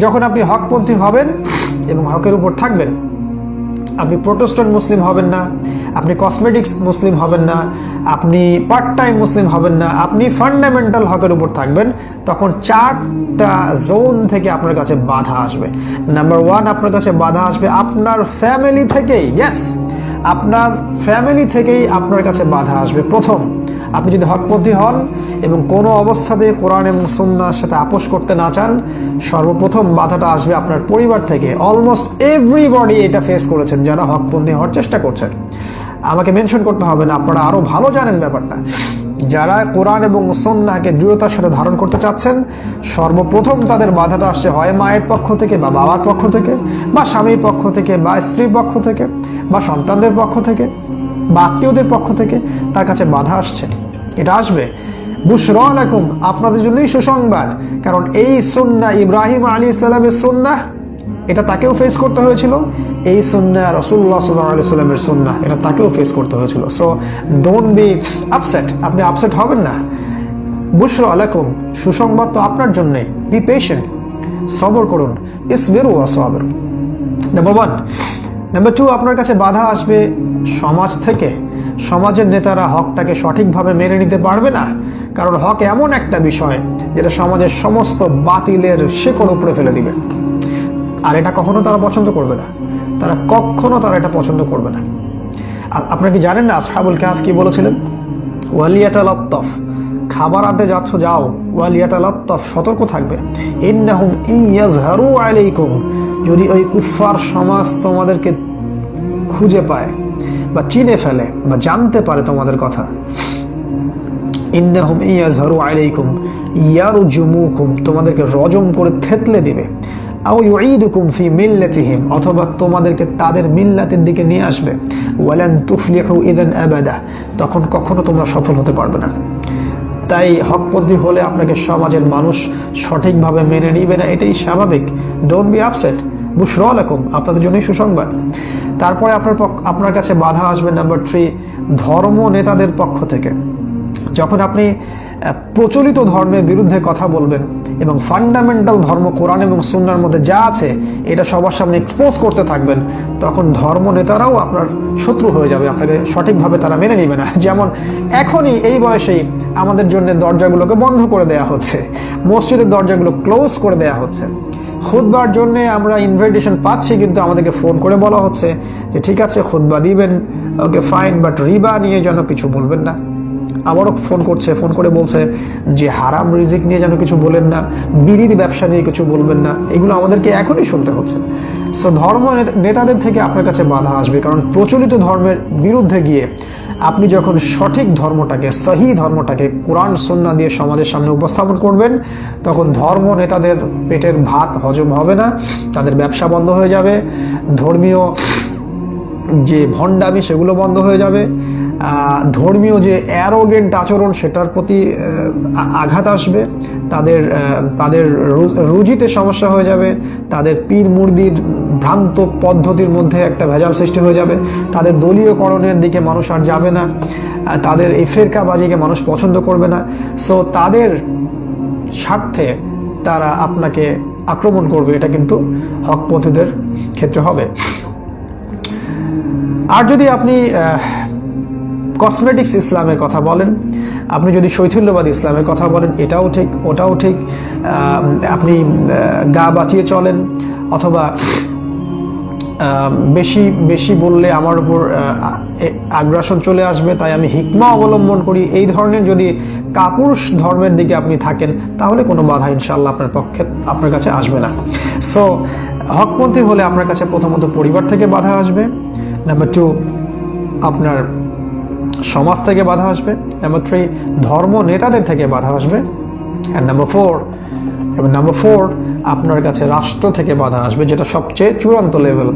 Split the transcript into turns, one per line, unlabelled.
যখন আপনি হকপন্থী হবেন এবং হকের উপর থাকবেন, আপনি প্রোটেস্ট্যান্ট মুসলিম হবেন না, আপনি কসমেটিক্স মুসলিম হবেন না, আপনি পার্ট টাইম মুসলিম হবেন না, আপনি ফান্ডামেন্টাল হকের উপর থাকবেন, তখন চারটা জোন থেকে আপনার কাছে বাধা আসবে। নাম্বার ওয়ান আপনার কাছে বাধা আসবে আপনার ফ্যামিলি থেকেই ইয়েস আপনার ফ্যামিলি থেকেই আপনার কাছে বাধা আসবে। প্রথম আপনি যদি হকপন্থী হন এবং কোনো অবস্থাতে কোরআন এবং সুন্নার সাথে আপোষ করতে না চান, সর্বপ্রথম বাধাটা আসবে আপনার পরিবার থেকে। অলমোস্ট এভরিবডি এটা ফেস করেছেন, যারা হকপন্থী হওয়ার চেষ্টা করছেন। আমাকে মেনশন করতে হবে না, আপনারা আরও ভালো জানেন ব্যাপারটা। যারা কোরআন এবং সন্নাকে দৃঢ়তার সাথে ধারণ করতে চাচ্ছেন, সর্বপ্রথম তাদের বাধাটা আসছে হয় মায়ের পক্ষ থেকে বা বাবার পক্ষ থেকে, বা স্বামীর পক্ষ থেকে, বা স্ত্রীর পক্ষ থেকে, বা সন্তানদের পক্ষ থেকে, বা আত্মীয়দের পক্ষ থেকে তার কাছে বাধা আসছে। এটা আসবে। বুশরা আলাইকুম আপনাদের জন্যই সুসংবাদ। কারণ এই সন্না ইব্রাহিম আলী সাল্লামের সন্না, এটা তাকেও ফেস করতে হয়েছিল। এই সন্না রসুল্লাহ সাল্লাহ সাল্লামের সন্না, এটা তাকেও ফেস করতে হয়েছিল। সো ডোন্ট বি আপসেট আপনি আপসেট হবেন না। বুশরা আলাইকুম সুসংবাদ তো আপনার জন্যে বি পেশেন্ট সবর করুন। ইস বেরু সবর। নাম্বার ওয়ান নাম্বার টু আপনার কাছে বাধা আসবে সমাজ থেকে। সমাজের নেতারা হকটাকে সঠিকভাবে মেনে নিতে পারবে না। কারণ হক এমন একটা বিষয় যেটা সমাজের সমস্ত বাতিলের শেকড় উপরে ফেলে দিবে। আর এটা কখনো তারা পছন্দ করবে না। তারা কখনো তারা এটা পছন্দ করবে না। আপনারা কি জানেন না আসহাবুল কাহাফ কি বলেছিলেন? ওয়ালিয়াতা লত্তফ খাবার আনতে যাচ্ছ, যাও। ওয়ালিয়াতা লত্তফ সতর্ক থাকবে। ইন্নাহুম ইয়াজহারু আলাইকুম। যদি ওই কুফার সমাজ তোমাদেরকে খুঁজে পায় বা চিনে ফেলে বা জানতে পারে তোমাদের কথা। ইন্নাহুম ইয়াজহারু আলাইকুম, ইয়ারজুমুকুম, তোমাদেরকে রজম করে থেতলে দিবে। আও ইউঈদুকুম ফি মিল্লাতিহিম, অথবা তোমাদেরকে তাদের মিল্লাতের দিকে নিয়ে আসবে। ওয়ালান তুফলিহু ইদান আবাদা, তখন কখনো তোমরা সফল হতে পারবে না। তাই হকপন্থী হলে আপনাকে সমাজের মানুষ সঠিকভাবে মেনে নিবে না, এটাই স্বাভাবিক। ডোন্ট বি আপসেট বুশরা আলাইকুম আপনাদের জন্যই সুসংবাদ। তারপরে আপনার আপনার কাছে বাধা আসবে নাম্বার থ্রি ধর্ম নেতাদের পক্ষ থেকে। যখন আপনি প্রচলিত ধর্মের বিরুদ্ধে কথা বলবেন এবং ফান্ডামেন্টাল ধর্ম, কোরআন এবং সুন্নার মধ্যে যা আছে, এটা সবার সামনে এক্সপোজ করতে থাকবেন, তখন ধর্ম নেতারাও আপনার শত্রু হয়ে যাবে। আপনাকে সঠিকভাবে তারা মেনে নেবে না। যেমন এখনই এই বয়সেই আমাদের জন্য দরজাগুলোকে বন্ধ করে দেয়া হচ্ছে। মসজিদের দরজাগুলো ক্লোজ করে দেয়া হচ্ছে। খুদবার জন্য আমরা ইনভাইটেশন পাচ্ছি, কিন্তু আমাদেরকে ফোন করে বলা হচ্ছে যে, ঠিক আছে খুদবা দিবেন, ওকে ফাইন বাট রিবা নিয়ে যেন কিছু বলবেন না। আবারও ফোন করছে ফোন করে বলছে যে, হারাম রিজিক নিয়ে যেন কিছু বলেন না বিড়ির ব্যবসা নিয়ে কিছু বলবেন না। এগুলো আমাদেরকে এখনই শুনতে হচ্ছে। সো ধর্ম নেতাদের থেকে আপনার কাছে বাধা আসবে, কারণ প্রচলিত ধর্মের বিরুদ্ধে গিয়ে আপনি যখন সঠিক ধর্মটাকে, সহি ধর্মটাকে কোরআন সন্না দিয়ে সমাজের সামনে উপস্থাপন করবেন, তখন ধর্ম নেতাদের পেটের ভাত হজম হবে না, তাদের ব্যবসা বন্ধ হয়ে যাবে, ধর্মীয় যে ভণ্ডামি সেগুলো বন্ধ হয়ে যাবে ধর্মীয় যে অ্যারোগেন্ট আচরণ সেটার প্রতি আঘাত আসবে, তাদের তাদের রুজিতে সমস্যা হয়ে যাবে, তাদের পীর মুর্দির ভ্রান্ত পদ্ধতির মধ্যে একটা ভেজাল সৃষ্টি হয়ে যাবে। তাদের দলীয়করণের দিকে মানুষ আর যাবে না। তাদের এই ফেরকাবাজিকে মানুষ পছন্দ করবে না। সো তাদের স্বার্থে তারা আপনাকে আক্রমণ করবে। এটা কিন্তু হকপথীদের ক্ষেত্রে হবে। আর যদি আপনি কসমেটিক্স ইসলামের কথা বলেন, আপনি যদি শৈথিল্যবাদী ইসলামের কথা বলেন, এটাও ঠিক, ওটাও ঠিক। আপনি গা বাঁচিয়ে চলেন, অথবা বেশি বেশি বললে আমার উপর আগ্রাসন চলে আসবে, তাই আমি হিকমা অবলম্বন করি। এই ধরনের যদি কাপুরুষ ধর্মের দিকে আপনি থাকেন, তাহলে কোনো বাধা ইনশাল্লাহ আপনার পক্ষে আপনার কাছে আসবে না। সো হকপন্থী হলে আপনার কাছে প্রথমত পরিবার থেকে বাধা আসবে। নাম্বার টু আপনার সমাজ থেকে বাধা আসবে। নাম্বার থ্রি ধর্ম নেতাদের থেকে বাধা আসবে। অ্যান্ড নাম্বার ফোর এবং নাম্বার ফোর আপনার কাছে রাষ্ট্র থেকে বাধা আসবে, যেটা সবচেয়ে চূড়ান্ত লেভেল